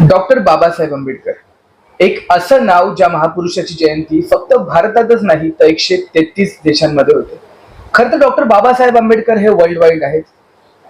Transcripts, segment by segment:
Doctor Babasaheb Ambedkar. एक असं नाव ज्या महापुरुषाची जयंती फक्त भारतातच नाही तर एकशे तेहतीस देशांमध्ये होते. खरं तर डॉक्टर बाबासाहेब आंबेडकर हे वर्ल्ड वाईड आहेत.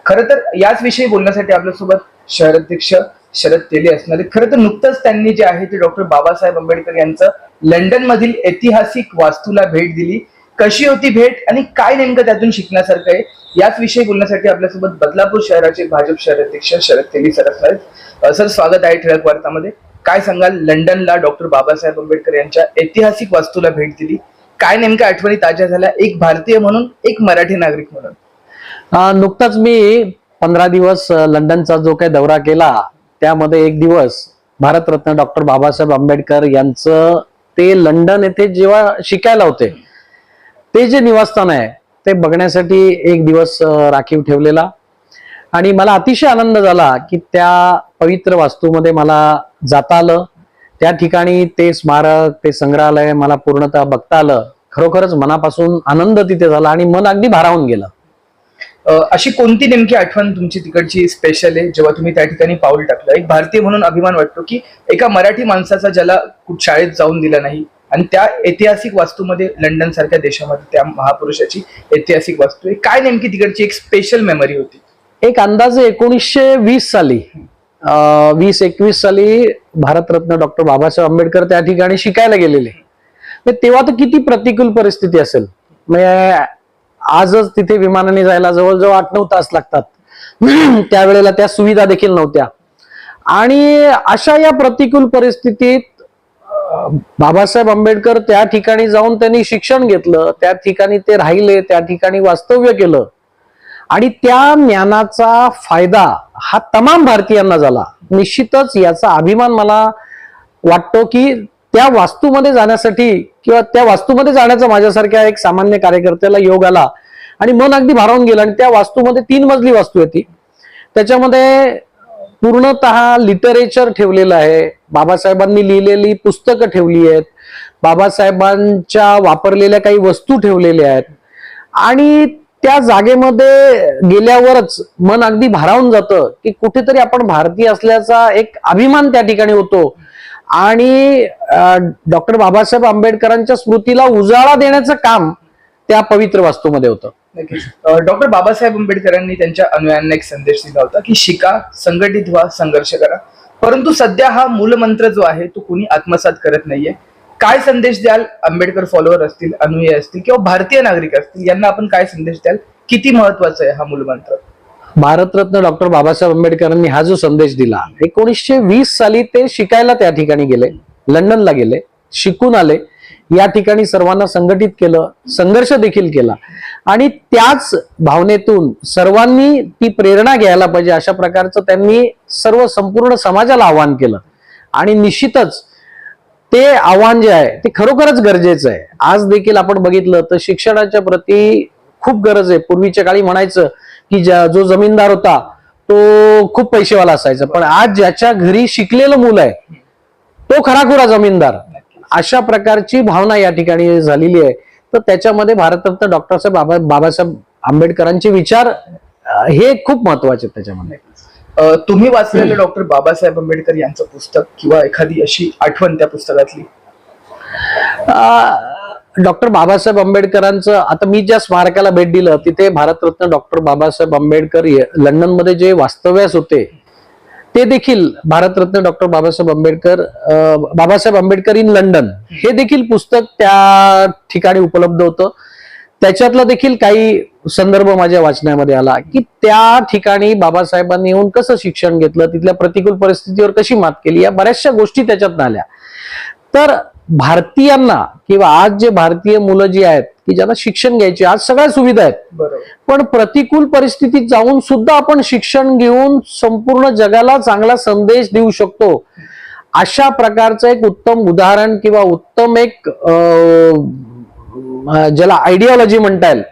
खरं तर याच विषयी बोलण्यासाठी आपल्यासोबत शहराध्यक्ष शरद तेली असणार आहेत. खरं तर नुकतंच त्यांनी जे आहे ते डॉक्टर बाबासाहेब आंबेडकर यांचं लंडन मधील ऐतिहासिक वास्तूला भेट दिली. कशी होती भेट आणि काय नेमकं त्यातून शिकण्यासारखं आहे याच विषयी बोलण्यासाठी आपल्यासोबत बदलापूर शहराचे भाजप शहराध्यक्ष शरद तेली सर असणार आहेत. सर स्वागत आहे ठळक वार्तामध्ये. काय सांगाल लंडनला डॉक्टर बाबासाहेब आंबेडकर यांच्या ऐतिहासिक वास्तूला भेट दिली? काय नेमक्या आठवणी ताज्या झाल्या? एक भारतीय म्हणून एक मराठी नागरिक म्हणून. नुकताच मी पंधरा दिवस लंडनचा जो काही दौरा केला त्यामध्ये एक दिवस भारतरत्न डॉक्टर बाबासाहेब आंबेडकर यांचं ते लंडन येथे जेव्हा शिकायला होते ते जे निवासस्थान आहे ते बघण्यासाठी एक दिवस राखीव ठेवलेला. आणि मला अतिशय आनंद झाला की त्या पवित्र वास्तूमध्ये मला जाता आलं. त्या ठिकाणी ते स्मारक ते संग्रहालय मला पूर्णतः बघता आलं. खरोखरच मनापासून आनंद तिथे झाला आणि मन अगदी भारावून गेलं. अशी कोणती नेमकी आठवण तुमची तिकडची स्पेशल आहे जेव्हा तुम्ही त्या ठिकाणी पाऊल टाकलं? एक भारतीय म्हणून अभिमान वाटतो की एका मराठी माणसाचा ज्याला कुठ शाळेत जाऊन दिला नाही आणि त्या ऐतिहासिक वास्तूमध्ये लंडन सारख्या देशामध्ये त्या महापुरुषाची ऐतिहासिक वास्तू आहे. काय नेमकी तिकडची एक स्पेशल मेमरी होती? एक अंदाजे एकोणीसशे वीस साली वीस एकवीस साली भारतरत्न डॉक्टर बाबासाहेब आंबेडकर त्या ठिकाणी शिकायला गेलेले. म्हणजे तेव्हा तर किती प्रतिकूल परिस्थिती असेल. म्हणजे आजच तिथे विमानाने जायला जवळजवळ आठ नऊ तास लागतात. त्यावेळेला त्या सुविधा देखील नव्हत्या. आणि अशा या प्रतिकूल परिस्थितीत बाबासाहेब आंबेडकर त्या ठिकाणी जाऊन त्यांनी शिक्षण घेतलं त्या ठिकाणी ते राहिले त्या ठिकाणी वास्तव्य केलं. आणि त्या ज्ञानाचा फायदा हा तमाम भारतीयांना झाला. निश्चितच याचा अभिमान मला वाटतो की त्या वास्तूमध्ये जाण्यासाठी किंवा त्या वास्तूमध्ये जाण्याचा माझ्यासारख्या एक सामान्य कार्यकर्त्याला योग आला आणि मन अगदी भारावून गेलं आणि त्या वास्तूमध्ये तीन मजली वास्तू होती त्याच्यामध्ये पूर्णतः लिटरेचर ठेवलेलं आहे. बाबासाहेबांनी लिहिलेली पुस्तकं ठेवली आहेत. बाबासाहेबांच्या वापरलेल्या काही वस्तू ठेवलेल्या आहेत. आणि त्या जागेमध्ये गेल्यावरच मन अगदी भारावून जातं की कुठेतरी आपण भारतीय असल्याचा एक अभिमान त्या ठिकाणी होतो. आणि डॉक्टर बाबासाहेब आंबेडकरांच्या स्मृतीला उजाळा देण्याचं काम त्या पवित्र वास्तूमध्ये होतं. डॉक्टर uh, बाबासाहेब आंबेडकरांनी त्यांच्या अनुयायांना एक संदेश दिला होता की शिका संघटित व्हा संघर्ष करा. परंतु सध्या हा मूलमंत्र जो आहे तो कुणी आत्मसात करत नाहीये. काय संदेश द्याल? आंबेडकर फॉलोअर असतील अनुयायी असतील किंवा भारतीय नागरिक असतील यांना आपण काय संदेश द्याल? किती महत्त्वाचा आहे हा मूलमंत्र? भारतरत्न डॉक्टर बाबासाहेब आंबेडकरांनी हा जो संदेश दिला एकोणीसशे वीस साली ते शिकायला त्या ठिकाणी गेले लंडनला गेले शिकून आले. या ठिकाणी सर्वांना संघटित केलं संघर्ष देखील केला. आणि त्याच भावनेतून सर्वांनी ती प्रेरणा घ्यायला पाहिजे अशा प्रकारचं त्यांनी सर्व संपूर्ण समाजाला आवाहन केलं. आणि निश्चितच ते आव्हान जे आहे ते खरोखरच गरजेचं आहे. आज देखील आपण बघितलं तर शिक्षणाच्या प्रती खूप गरज आहे. पूर्वीच्या काळी म्हणायचं की ज्या- जो जमीनदार होता तो खूप पैसेवाला असायचा. पण आज ज्याच्या घरी शिकलेलं मुलं आहे तो खराखुरा जमीनदार. अशा प्रकारची भावना या ठिकाणी झालेली आहे. तर त्याच्यामध्ये भारतरत्न डॉक्टर साहेब बाबा बाबासाहेब आंबेडकरांचे विचार हे खूप महत्त्वाचे आहेत त्याच्यामध्ये. तुम्ही वाचलेलं डॉक्टर बाबासाहेब आंबेडकर यांचं पुस्तक किंवा एखादी अशी आठवण त्या पुस्तकातली? डॉक्टर बाबासाहेब आंबेडकरांचं आता मी ज्या स्मारकाला भेट दिलं तिथे भारतरत्न डॉक्टर बाबासाहेब आंबेडकर लंडनमध्ये जे वास्तव्यास होते ते देखील Bharat Ratna doctor Babasaheb Ambedkar Babasaheb Ambedkar in London. हे देखील पुस्तक त्या ठिकाणी उपलब्ध होतं. त्याच्यातला देखील काही संदर्भ माझ्या वाचण्यामध्ये आला की त्या ठिकाणी बाबासाहेबांनी येऊन कसं शिक्षण घेतलं तिथल्या प्रतिकूल परिस्थितीवर कशी मात केली या बऱ्याचशा गोष्टी त्याच्यात आल्या. तर भारतीयांना किंवा आज जे भारतीय मुलं जी आहेत की ज्यांना शिक्षण घ्यायचे आज सगळ्या सुविधा आहेत. पण प्रतिकूल परिस्थितीत जाऊन सुद्धा आपण शिक्षण घेऊन संपूर्ण जगाला चांगला संदेश देऊ शकतो. अशा प्रकारचं एक उत्तम उदाहरण किंवा उत्तम एक ज्याला आयडिओलॉजी म्हणता येईल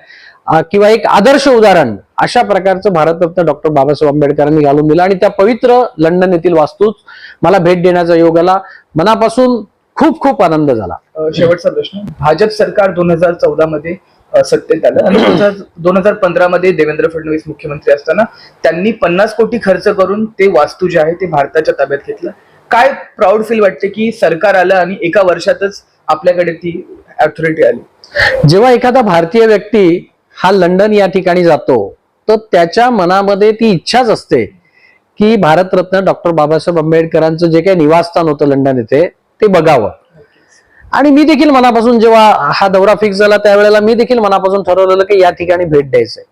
किंवा एक आदर्श उदाहरण अशा प्रकारचं भारतरत्न डॉक्टर बाबासाहेब आंबेडकरांनी घालून दिलं. आणि त्या पवित्र लंडन येथील वास्तूच मला भेट देण्याचा योग आला. मनापासून खूप खूप आनंद झाला. शेवटचा प्रश्न. भाजप सरकार दोन हजार चौदा मध्ये सत्तेत आलं आणि दोन हजार पंधरा मध्ये देवेंद्र फडणवीस मुख्यमंत्री असताना त्यांनी पन्नास कोटी खर्च करून ते वास्तू जे आहे ते भारताच्या ताब्यात घेतलं. काय प्राऊड फील वाटते की सरकार आलं आणि एका वर्षातच आपल्याकडे ती ऑथॉरिटी आली? जेव्हा एखादा भारतीय व्यक्ती हा लंडन या ठिकाणी जातो तर त्याच्या मनामध्ये ती इच्छाच असते की भारतरत्न डॉक्टर बाबासाहेब आंबेडकरांचं जे काही निवासस्थान होतं लंडन येथे ते बघावं. आणि मी देखील मनापासून जेव्हा हा दौरा फिक्स झाला त्यावेळेला मी देखील मनापासून ठरवलेलं की या ठिकाणी भेट द्यायचंय.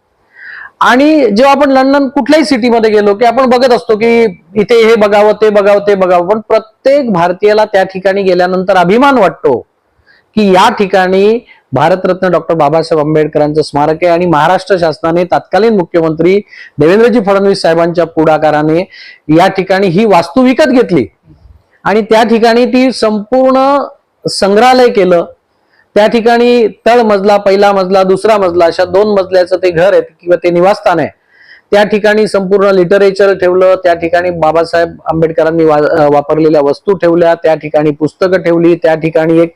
आणि जेव्हा आपण लंडन कुठल्याही सिटीमध्ये गेलो की आपण बघत असतो की इथे हे बघावं ते बघावं ते बघावं पण प्रत्येक भारतीयाला त्या ठिकाणी गेल्यानंतर अभिमान वाटतो की या ठिकाणी भारतरत्न डॉक्टर बाबासाहेब आंबेडकरांचं स्मारक आहे आणि महाराष्ट्र शासनाने तत्कालीन मुख्यमंत्री देवेंद्रजी फडणवीस साहेबांच्या पुढाकाराने या ठिकाणी ही वास्तू विकत घेतली. आणि त्या ठिकाणी ती संपूर्ण संग्रहालय केलं. त्या ठिकाणी तळ मजला पहिला मजला दुसरा मजला अशा दोन मजल्याचं ते घर आहे किंवा ते निवासस्थान आहे. त्या ठिकाणी संपूर्ण लिटरेचर ठेवलं त्या ठिकाणी बाबासाहेब आंबेडकरांनी वा- वापरलेल्या वस्तू ठेवल्या त्या ठिकाणी पुस्तकं ठेवली त्या ठिकाणी एक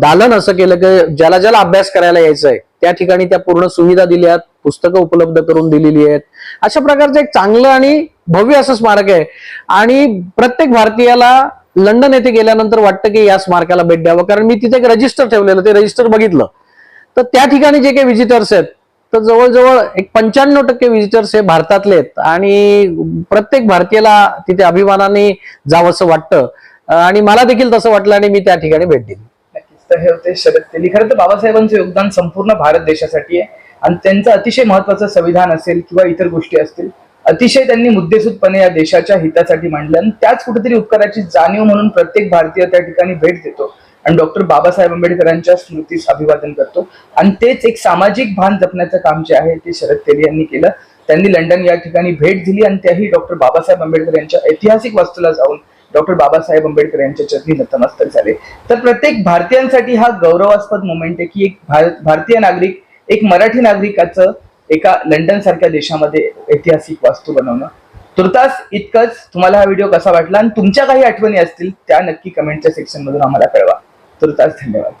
दालन असं केलं की ज्याला ज्याला अभ्यास करायला यायचं आहे त्या ठिकाणी त्या पूर्ण सुविधा दिल्यात पुस्तकं उपलब्ध करून दिलेली आहेत. अशा प्रकारचं एक चांगलं आणि भव्य असं स्मारक आहे. आणि प्रत्येक भारतीयाला लंडन येथे गेल्यानंतर वाटतं की या स्मारकाला भेट द्यावं. कारण मी तिथे एक रजिस्टर ठेवलेलं ते रजिस्टर बघितलं. तर त्या ठिकाणी जे काही व्हिजिटर्स आहेत तर जवळजवळ एक पंच्याण्णव टक्के व्हिजिटर्स हे भारतातले आहेत. आणि प्रत्येक भारतीयाला तिथे अभिमानाने जावंसं वाटतं. आणि मला देखील तसं वाटलं आणि मी त्या ठिकाणी भेट दिली. तर हे होते शरद तेली. खरं तर बाबासाहेबांचं योगदान संपूर्ण भारत देशासाठी आहे. आणि त्यांचं अतिशय महत्वाचं संविधान असेल किंवा इतर गोष्टी असतील अतिशय त्यांनी मुद्देसूदपणे या देशाच्या हितासाठी मांडलं. आणि त्याच कुठेतरी उपकाराची जाणीव म्हणून प्रत्येक भारतीय त्या ठिकाणी भेट देतो. आणि डॉक्टर बाबासाहेब आंबेडकरांच्या स्मृतीस अभिवादन करतो. आणि तेच एक सामाजिक भान जपण्याचं काम जे आहे ते शरद तेली यांनी केलं. त्यांनी लंडन या ठिकाणी भेट दिली आणि त्याही डॉक्टर बाबासाहेब आंबेडकर यांच्या ऐतिहासिक वास्तूला जाऊन डॉक्टर बाबासाहेब आंबेडकर यांच्या चरणी नतमस्तक झाले. तर प्रत्येक भारतीयांसाठी हा गौरवास्पद मोमेंट आहे की एक भारत भारतीय नागरिक एक मराठी नागरिकाचं एका लंडन सारख्या देशामध्ये ऐतिहासिक वास्तू बनवणं. तुर्तास इतकंच तुम्हाला हा व्हिडिओ कसा वाटला? आणि तुमच्या काही आठवणी असतील त्या नक्की कमेंटच्या सेक्शन मधून आम्हाला कळवा. तुर्तास धन्यवाद.